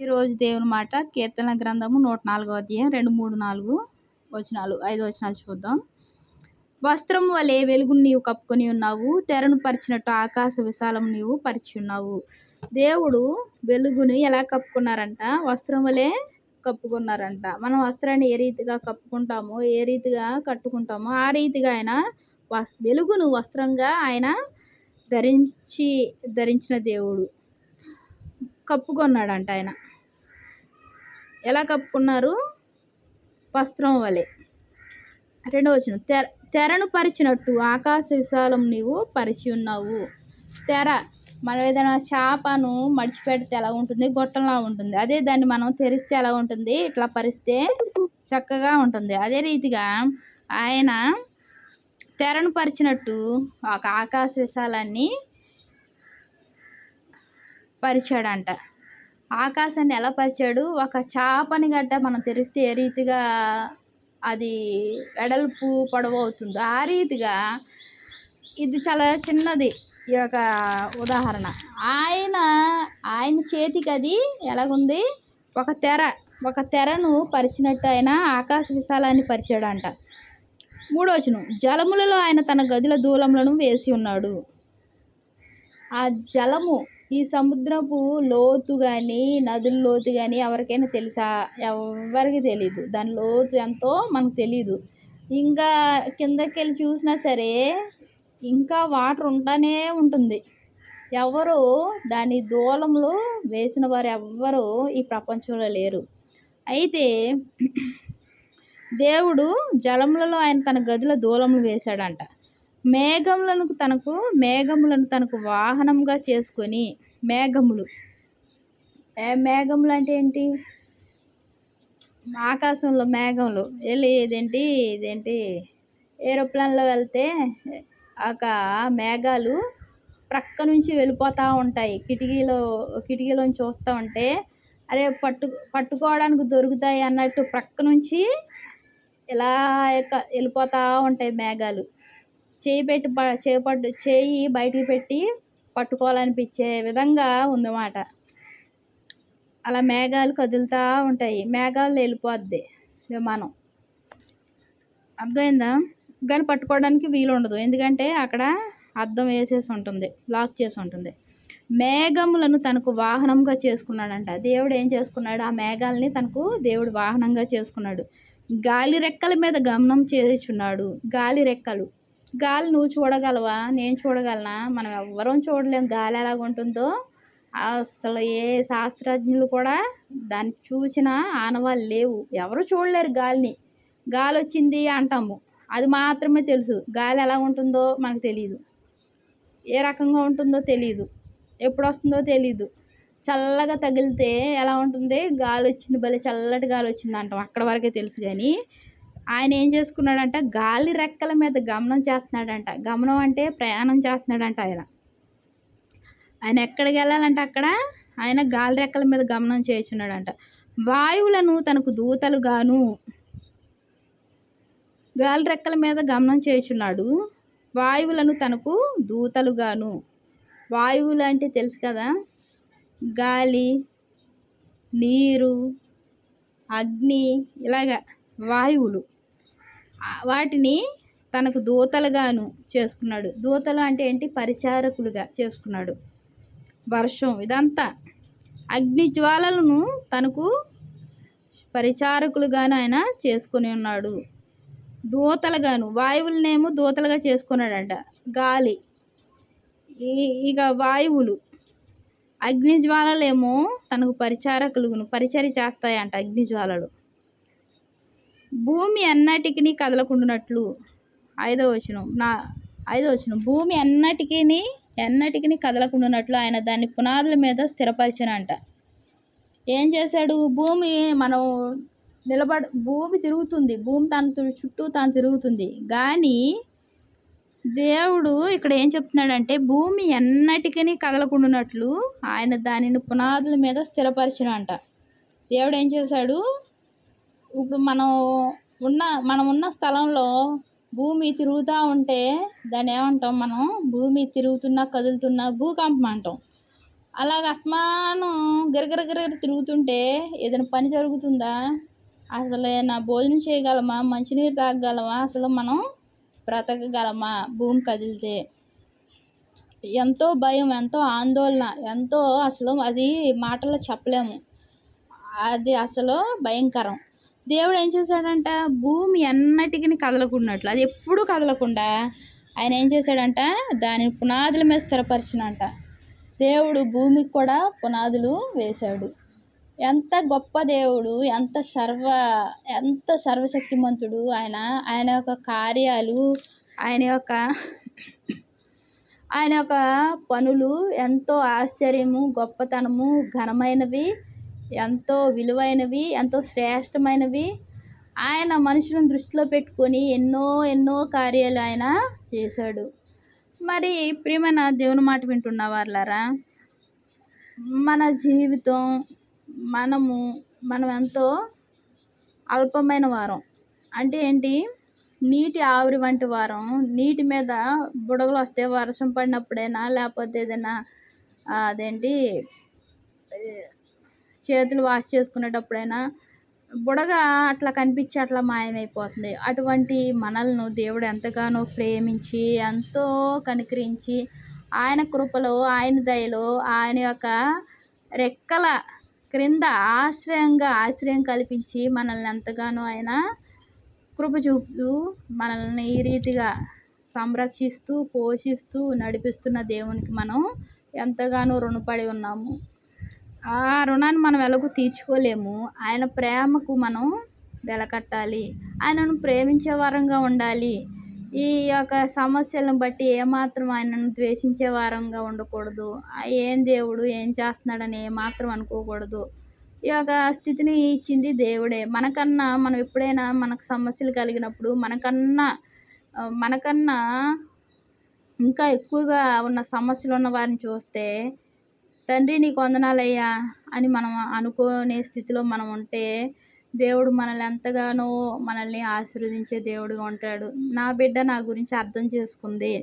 ఈరోజు దేవుని మాట కీర్తన గ్రంథము నూట నాలుగో అధ్యాయం రెండు మూడు నాలుగు వచనాలు ఐదు వచనాలు చూద్దాం. వస్త్రం వలె వెలుగును నీవు కప్పుకొని ఉన్నావు తెరను పరిచినట్టు ఆకాశ విశాలం నీవు పరిచి ఉన్నావు. దేవుడు వెలుగుని ఎలా కప్పుకున్నారంట? వస్త్రం వలె కప్పుకున్నారంట. మనం వస్త్రాన్ని ఏ రీతిగా కప్పుకుంటామో ఏ రీతిగా కట్టుకుంటామో ఆ రీతిగా ఆయన వస్ వెలుగును వస్త్రంగా ఆయన ధరించి ధరించిన దేవుడు కప్పుకున్నాడంట ఆయన. ఎలా కప్పుకున్నారు? వస్త్రం వలె. రెండవ వచ్చిన తెర తెరను పరిచినట్టు ఆకాశ విశాలం నీవు పరిచి ఉన్నావు. తెర మనం ఏదైనా చేపను మడిచిపెడితే ఎలా ఉంటుంది? గొట్టంలా ఉంటుంది. అదే దాన్ని మనం తెరిస్తే ఎలా ఉంటుంది? ఇట్లా పరిస్తే చక్కగా ఉంటుంది. అదే రీతిగా ఆయన తెరను పరిచినట్టు ఒక ఆకాశ విశాలాన్ని పరిచాడంట. ఆకాశాన్ని ఎలా పరిచాడు? ఒక చేపని గట్ట మనం తెరిస్తే ఏ రీతిగా అది వెడల్పు పొడవు అవుతుందో ఆ రీతిగా ఇది చాలా చిన్నది ఈ యొక్క ఉదాహరణ. ఆయన ఆయన చేతికి అది ఎలాగుంది? ఒక తెర ఒక తెరను పరిచినట్టు ఆయన ఆకాశ విశాలాన్ని పరిచాడంట. మూడోచనం జలములలో ఆయన తన గదుల దూలములను వేసి ఉన్నాడు. ఆ జలము ఈ సముద్రపు లోతు కానీ నదుల లోతు కానీ ఎవరికైనా తెలుసా? ఎవరికి తెలియదు దాని లోతు ఎంతో మనకు తెలియదు ఇంకా కిందకి వెళ్ళి చూసినా సరే ఇంకా వాటర్ ఉంటానే ఉంటుంది. ఎవరు దాని దూలంలో వేసిన వారు ఎవ్వరు ఈ ప్రపంచంలో లేరు. అయితే దేవుడు జలములలో ఆయన తన గదిలో దూలములు వేశాడంట. మేఘములను తనకు మేఘములను తనకు వాహనంగా చేసుకొని మేఘములు. మేఘములు అంటే ఏంటి? ఆకాశంలో మేఘములు. వెళ్ళి ఇదేంటి? ఇదేంటి? ఏరోప్లేన్లో వెళ్తే ఒక మేఘాలు ప్రక్క నుంచి వెళ్ళిపోతూ ఉంటాయి. కిటికీలో కిటికీలోంచి చూస్తూ ఉంటే అరే పట్టు పట్టుకోవడానికి దొరుకుతాయి అన్నట్టు ప్రక్క నుంచి ఇలా వెళ్ళిపోతూ ఉంటాయి మేఘాలు. చేయి పెట్టి చేపట్టు చేయి బయటికి పెట్టి పట్టుకోవాలనిపించే విధంగా ఉందన్నమాట. అలా మేఘాలు కదులుతూ ఉంటాయి. మేఘాలు వెళ్ళిపోద్ది విమానం. అర్థమైందా? కానీ పట్టుకోవడానికి వీలు ఉండదు ఎందుకంటే అక్కడ అద్దం వేసేసి ఉంటుంది. లాక్ చేసి ఉంటుంది. మేఘములను తనకు వాహనంగా చేసుకున్నాడంట. దేవుడు ఏం చేసుకున్నాడు? ఆ మేఘాలని తనకు దేవుడు వాహనంగా చేసుకున్నాడు. గాలి రెక్కల మీద గమనం చేర్చున్నాడు గాలి రెక్కలు. గాలి నువ్వు చూడగలవా? నేను చూడగలనా? మనం ఎవ్వరం చూడలేం. గాలి ఎలాగుంటుందో అసలు ఏ శాస్త్రజ్ఞులు కూడా దాన్ని చూసిన ఆనవాళ్ళు లేవు. ఎవరు చూడలేరు గాలిని. గాలి వచ్చింది అంటాము. అది మాత్రమే తెలుసు. గాలి ఎలా ఉంటుందో మనకు తెలియదు ఏ రకంగా ఉంటుందో తెలియదు ఎప్పుడు వస్తుందో తెలియదు చల్లగా తగిలితే ఎలా ఉంటుంది? గాలి వచ్చింది భలే చల్లటి గాలి వచ్చింది అంటాం. అక్కడ వరకే తెలుసు కానీ ఆయన ఏం చేసుకున్నాడంట? గాలి రెక్కల మీద గమనం చేస్తున్నాడంట. గమనం అంటే ప్రయాణం చేస్తున్నాడంట ఆయన. ఆయన ఎక్కడికి వెళ్ళాలంటే అక్కడ? ఆయన గాలి రెక్కల మీద గమనం చేస్తున్నాడంట. వాయువులను తనకు దూతలుగాను గాలి రెక్కల మీద గమనం చేస్తున్నాడు. వాయువులను తనకు దూతలుగాను. వాయువులు అంటే తెలుసు కదా? గాలి నీరు అగ్ని ఇలాగ వాయువులు. వాటిని తనకు దూతలుగాను చేసుకున్నాడు. దూతలు అంటే ఏంటి? పరిచారకులుగా చేసుకున్నాడు. వర్షం ఇదంతా అగ్ని జ్వాలలను తనకు పరిచారకులుగాను ఆయన చేసుకొని ఉన్నాడు. దూతలుగాను వాయువులనేమో దూతలుగా చేసుకున్నాడంట. గాలి ఇక వాయువులు అగ్ని జ్వాలలేమో తనకు పరిచారకులుగును పరిచర్య చేస్తాయంట అగ్ని జ్వాలలు. భూమి అన్నటికి కదలకుండునట్లు. ఐదో వచనం. నా ఐదో వచనం. భూమి అన్నటికీ ఎన్నటికీ కదలకుండునట్లు ఆయన దాన్ని పునాదుల మీద స్థిరపరిచానంట. ఏం చేశాడు? భూమి మనం నిలబడ భూమి తిరుగుతుంది. భూమి తన చుట్టూ తాను తిరుగుతుంది. కానీ దేవుడు ఇక్కడ ఏం చెప్తున్నాడంటే భూమి ఎన్నటికీ కదలకుండానట్లు ఆయన దానిని పునాదుల మీద స్థిరపరిచినంట దేవుడు ఏం చేశాడు? ఇప్పుడు మనం ఉన్న మనం ఉన్న స్థలంలో భూమి తిరుగుతూ ఉంటే దాన్ని ఏమంటాం మనం? భూమి తిరుగుతున్నా కదులుతున్న భూకంపం అంటాం. అలాగ అస్తమానం గిరగిర గిరగిర తిరుగుతుంటే ఏదైనా పని జరుగుతుందా? అసలు నా భోజనం చేయగలమా? మంచినీరు తాగగలమా? అసలు మనం బ్రతకగలమా భూమి కదిలితే? ఎంతో భయం ఎంతో ఆందోళన ఎంతో అసలు అది మాటల్లో చెప్పలేము. అది అసలు భయంకరం. దేవుడు ఏం చేశాడంట? భూమి ఎన్నటికి కదలకున్నట్లు అది ఎప్పుడూ కదలకుండా ఆయన ఏం చేశాడంట? దాని పునాదుల మీద స్థిరపరిచినంట. దేవుడు భూమికి కూడా పునాదులు వేశాడు. ఎంత గొప్ప దేవుడు ఎంత సర్వ ఎంత సర్వశక్తిమంతుడు ఆయన. ఆయన యొక్క కార్యాలు ఆయన యొక్క ఆయన యొక్క పనులు ఎంతో ఆశ్చర్యము గొప్పతనము ఘనమైనవి ఎంతో విలువైనవి ఎంతో శ్రేష్టమైనవి. ఆయన మనుషులను దృష్టిలో పెట్టుకొని ఎన్నో ఎన్నో కార్యాలు ఆయన చేశాడు. మరి ప్రియమైన దేవుని మాట వింటున్న వాళ్ళారా మన జీవితం మనము మనం ఎంతో అల్పమైన వారం. అంటే ఏంటి? నీటి ఆవిరి వంటి వారం. నీటి మీద బుడగలు వస్తే వర్షం పడినప్పుడైనా లేకపోతే ఏదైనా అదేంటి? చేతులు వాష్ చేసుకునేటప్పుడైనా బుడగ అట్లా కనిపించి అట్లా మాయమైపోతుంది. అటువంటి మనల్ని దేవుడు ఎంతగానో ప్రేమించి ఎంతో కనికరించి ఆయన కృపలో ఆయన దయలో ఆయన యొక్క రెక్కల క్రింద ఆశ్రయంగా ఆశ్రయం కల్పించి మనల్ని ఎంతగానో ఆయన కృప చూపుతూ మనల్ని ఈ రీతిగా సంరక్షిస్తూ పోషిస్తూ నడిపిస్తున్న దేవునికి మనం ఎంతగానో రుణపడి ఉన్నాము. ఆ రుణాన్ని మనం ఎలాగో తీర్చుకోలేము. ఆయన ప్రేమకు మనం వెలకట్టాలి. ఆయనను ప్రేమించే వారంగా ఉండాలి. ఈ యొక్క సమస్యలను బట్టి ఏమాత్రం ఆయనను ద్వేషించే వారంగా ఉండకూడదు. ఏం దేవుడు ఏం చేస్తున్నాడని ఏమాత్రం అనుకోకూడదు. ఈ యొక్క స్థితిని ఇచ్చింది దేవుడే. మనకన్నా మనం ఎప్పుడైనా మనకు సమస్యలు కలిగినప్పుడు మనకన్నా మనకన్నా ఇంకా ఎక్కువగా ఉన్న సమస్యలు ఉన్న వారిని చూస్తే తండ్రి నీకు వందనాలయ్యా అని మనం అనుకునే స్థితిలో మనం ఉంటే దేవుడు మనల్ని ఎంతగానో మనల్ని ఆశీర్వదించే దేవుడుగా ఉంటాడు. నా బిడ్డ నా గురించి అర్థం చేసుకుంది.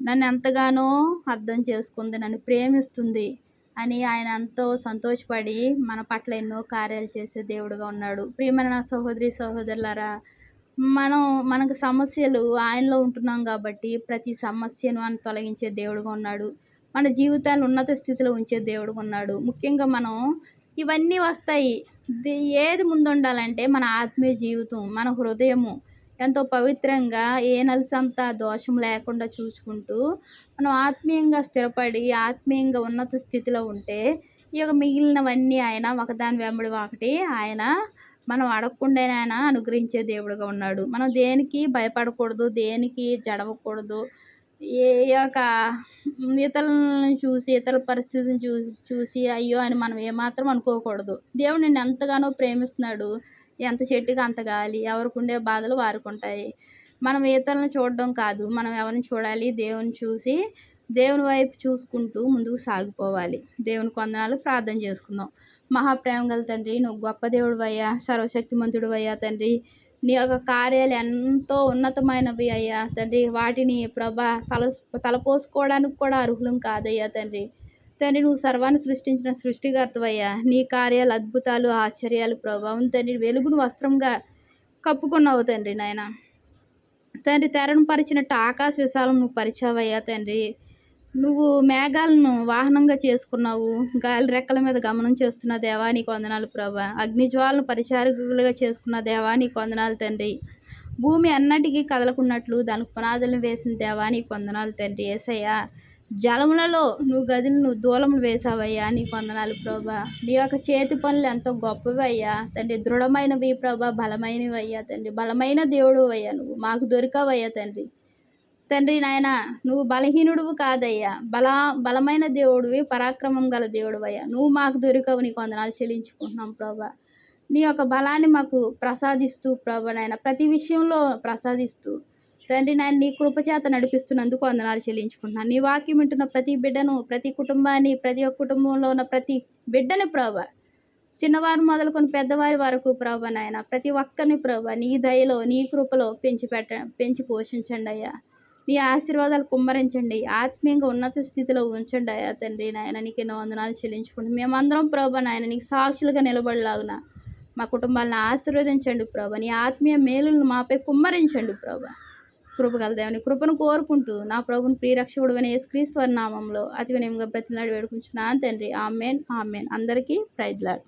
నన్ను ఎంతగానో అర్థం చేసుకుంది. నన్ను ప్రేమిస్తుంది అని ఆయన ఎంతో సంతోషపడి మన పట్ల ఎన్నో కార్యాలు చేసే దేవుడుగా ఉన్నాడు. ప్రియమైన నా సహోదరి సహోదరులారా మనం మనకు సమస్యలు ఆయనలో ఉంటున్నాం కాబట్టి ప్రతి సమస్యను ఆయన తొలగించే దేవుడుగా ఉన్నాడు. మన జీవితాన్ని ఉన్నత స్థితిలో ఉంచే దేవుడుగా ఉన్నాడు. ముఖ్యంగా మనం ఇవన్నీ వస్తాయి. ఏది ముందు ఉండాలంటే మన ఆత్మీయ జీవితం మన హృదయము. ఎంతో పవిత్రంగా ఏ నలసంత దోషం లేకుండా చూసుకుంటూ మనం ఆత్మీయంగా స్థిరపడి ఆత్మీయంగా ఉన్నత స్థితిలో ఉంటే ఈ యొక్క మిగిలినవన్నీ ఆయన ఒకదాని వెంబడి ఒకటి ఆయన మనం అడగకుండానే ఆయన అనుగ్రహించే దేవుడుగా ఉన్నాడు. మనం దేనికి భయపడకూడదు దేనికి జడవకూడదు ఏ యొక్క ఇతరులను చూసి ఇతరుల పరిస్థితిని చూసి చూసి అయ్యో అని మనం ఏమాత్రం అనుకోకూడదు. దేవుడు నిన్ను ఎంతగానో ప్రేమిస్తున్నాడు. ఎంత చెట్టుకి అంత గాలి ఎవరికి ఉండే బాధలు వారికి ఉంటాయి. మనం ఇతరులను చూడడం కాదు. మనం ఎవరిని చూడాలి? దేవుని చూసి దేవుని వైపు చూసుకుంటూ ముందుకు సాగిపోవాలి. దేవుని కొందనాలు ప్రార్థన చేసుకుందాం. మహాప్రేమ గల తండ్రి నువ్వు గొప్ప దేవుడు అయ్యా సర్వశక్తిమంతుడు అయ్యా తండ్రి. నీ యొక్క కార్యాలు ఎంతో ఉన్నతమైనవి అయ్యా తండ్రి. వాటిని ప్రభా తల తలపోసుకోవడానికి కూడా అర్హులం కాదయ్యా తండ్రి. తండ్రి నువ్వు సర్వాన్ని సృష్టించిన సృష్టికర్తవయ్యా. నీ కార్యాలు అద్భుతాలు ఆశ్చర్యాలు ప్రభావం తండ్రి వెలుగును వస్త్రంగా కప్పుకున్నావు తండ్రి నాయన. తండ్రి తెరను పరిచినట్టు ఆకాశ విశాలం నువ్వు పరిచావయ్యా తండ్రి. నువ్వు మేఘాలను వాహనంగా చేసుకున్నావు. గాలి రెక్కల మీద గమనం చేస్తున్న దేవా నీకు వందనాలు ప్రభా. అగ్నిజ్వాలను పరిచారకులుగా చేసుకున్న దేవా నీకు వందనాలు తండ్రి. భూమి అన్నటికీ కదలకున్నట్లు దానికి పునాదులను వేసిన దేవా నీకు వందనాలు తండ్రి. ఏసయ్యా జలములలో నువ్వు గదులను దూలములు వేసావయ్యా నీ వందనాలు ప్రభా. నీ యొక్క చేతి పనులు ఎంతో గొప్పవి అయ్యా. తండ్రి దృఢమైనవి ప్రభా బలమైనవి అయ్యా తండ్రి. బలమైన దేవుడు అయ్యా నువ్వు. మాకు దొరికావయ్యా తండ్రి. తండ్రి నాయన నువ్వు బలహీనుడువు కాదయ్యా. బల బలమైన దేవుడివి పరాక్రమం గల దేవుడు అయ్యా నువ్వు మాకు దొరికవు నీకు వందనాలు చెల్లించుకుంటున్నాం ప్రభా. నీ యొక్క బలాన్ని మాకు ప్రసాదిస్తూ ప్రభా నాయన. ప్రతి విషయంలో ప్రసాదిస్తూ తండ్రి నాయన నీ కృపచేత నడిపిస్తున్నందుకు వందనాలు చెల్లించుకుంటున్నాను నీ వాక్యం వింటున్న ప్రతి బిడ్డను ప్రతి కుటుంబాన్ని ప్రతి ఒక్క కుటుంబంలో ఉన్న ప్రతి బిడ్డని ప్రభా చిన్నవారు మొదలుకొని పెద్దవారి వరకు ప్రభా నాయన ప్రతి ఒక్కరిని ప్రభా నీ దయలో నీ కృపలో పెంచి పెట్ట పెంచి పోషించండి అయ్యా. నీ ఆశీర్వాదాలు కుమ్మరించండి. ఆత్మీయంగా ఉన్నత స్థితిలో ఉంచండి అయ్యా తండ్రి నాయన. నీకు ఎన్నో వందనాలు చెల్లించుకోండి మేమందరం ప్రభా నాయన నీకు సాక్షులుగా నిలబడలాగున మా కుటుంబాలను ఆశీర్వదించండి ప్రభా. నీ ఆత్మీయ మేలులను మాపై కుమ్మరించండి ప్రభా. కృపగల దేవుని కృపను కోరుకుంటూ నా ప్రభుని ప్రియరక్షకుడు అనే యేసుక్రీస్తు వారి నామంలో అతి వినయంగా ప్రతినాడు వేడుకుంటున్నాను తండ్రి. Amen amen. అందరికీ ప్రైజ్లాడ్